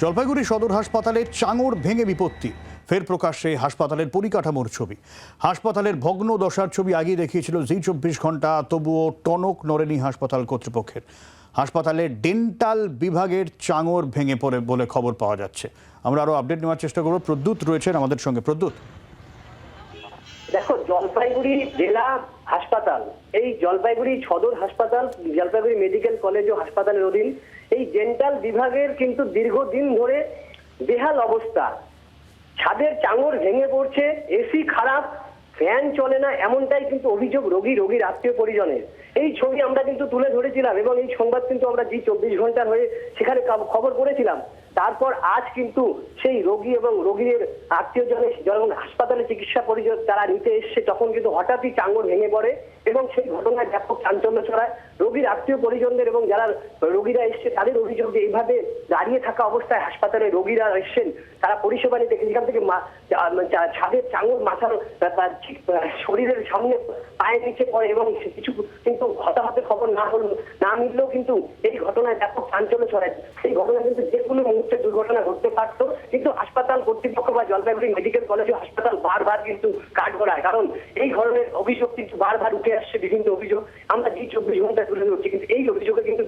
জলপাইগুড়ি সদর হাসপাতালে চাঙর ভেঙে বিপত্তি। ফের প্রকাশ্যে হাসপাতালের পরিকাঠামোর ছবি। হাসপাতালের ভগ্ন দশার ছবি আগেই দেখিয়েছিল জি চব্বিশ ঘণ্টা তবুও টনক নরেনি হাসপাতাল কর্তৃপক্ষের। হাসপাতালের ডেন্টাল বিভাগের চাঙর ভেঙে পড়ে বলে খবর পাওয়া যাচ্ছে। আমরা আরও আপডেট নেওয়ার চেষ্টা করব। প্রদ্যুৎ রয়েছেন আমাদের সঙ্গে। প্রদ্যুৎ। দেখো, জলপাইগুড়ি জেলা হাসপাতাল, এই জলপাইগুড়ি সদর হাসপাতাল, জলপাইগুড়ি মেডিকেল কলেজ ও হাসপাতালের অধীন, এই জেন্টাল বিভাগের কিন্তু দীর্ঘদিন ধরে বেহাল অবস্থা। ছাদের চাঙড় ভেঙে পড়ছে, এসি খারাপ ফ্যান চলে না, এমনটাই কিন্তু অভিযোগ রোগী, রোগীর আত্মীয় পরিজনের। এই ছবি আমরা কিন্তু তুলে ধরেছিলাম এবং এই সংবাদ কিন্তু আমরা জি চব্বিশ ঘণ্টার হয়ে সেখানে খবর করেছিলাম। তারপর আজ কিন্তু সেই রোগী এবং রোগীর আত্মীয়জনের যখন হাসপাতালে চিকিৎসা পরিচয় তারা নিতে এসছে, তখন কিন্তু হঠাৎই চাঙ্গর ভেঙে পড়ে এবং সেই ঘটনায় ব্যাপক চাঞ্চল্য ছড়ায়। রোগীর আত্মীয় পরিজনদের এবং যারা রোগীরা এসছে, তাদের অভিযোগ যে এইভাবে দাঁড়িয়ে থাকা অবস্থায় হাসপাতালে রোগীরা এসছেন, তারা পরিষেবা নিতে যেখান থেকে ছাদের চাঙর মাথার শরীরের সামনে পায়ের নিচে পড়ে এবং কিছু কিন্তু হতাহতের খবর না হল, না মিললেও কিন্তু এই ঘটনায় ব্যাপক চাঞ্চল্য ছড়ায়। এই ঘটনা কিন্তু যে কোনো মুহূর্তে দুর্ঘটনা ঘটতে পারতো, কিন্তু হাসপাতাল কর্তৃপক্ষ বা জলপাইগুড়ি মেডিকেল কলেজ হাসপাতাল বারবার কিন্তু কাজ করায় কারণ এই ধরনের অভিযোগ কিন্তু বারবার উঠে আসছে বিভিন্ন অভিযোগ আমরা জি চব্বিশ ঘন্টায় তুলে ধরছি কিন্তু এই অভিযোগে কিন্তু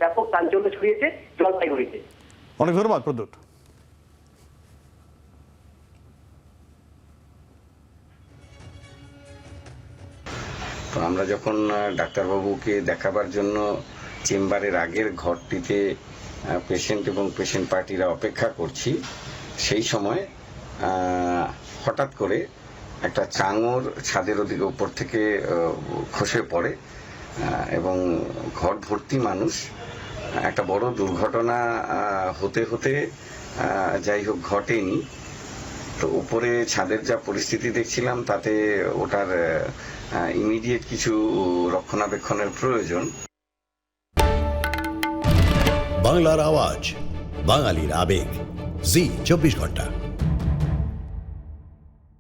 চাঞ্চল্য ছড়িয়েছে জলপাইগুড়িতে অনেক ধন্যবাদ প্রদ্যুৎ। তো আমরা যখন ডাক্তারবাবুকে দেখাবার জন্য চেম্বারের আগের ঘরটিতে পেশেন্ট এবং পেশেন্ট পার্টিরা অপেক্ষা করছি সেই সময় আহ, হঠাৎ করে একটা চাঙর ছাদের ওদিকে উপর থেকে আহ, খসে পড়ে আহ, এবং ঘর ভর্তি মানুষ একটা বড় দুর্ঘটনা হতে হতে যাই হোক ঘটেনি। তো উপরে ছাদের যা পরিস্থিতি দেখছিলাম, তাতে ওটার ইমিডিয়েট কিছু রক্ষণাবেক্ষণের প্রয়োজন। বাংলার আওয়াজ, বাঙালির আবেগ। জি, চব্বিশ ঘণ্টা।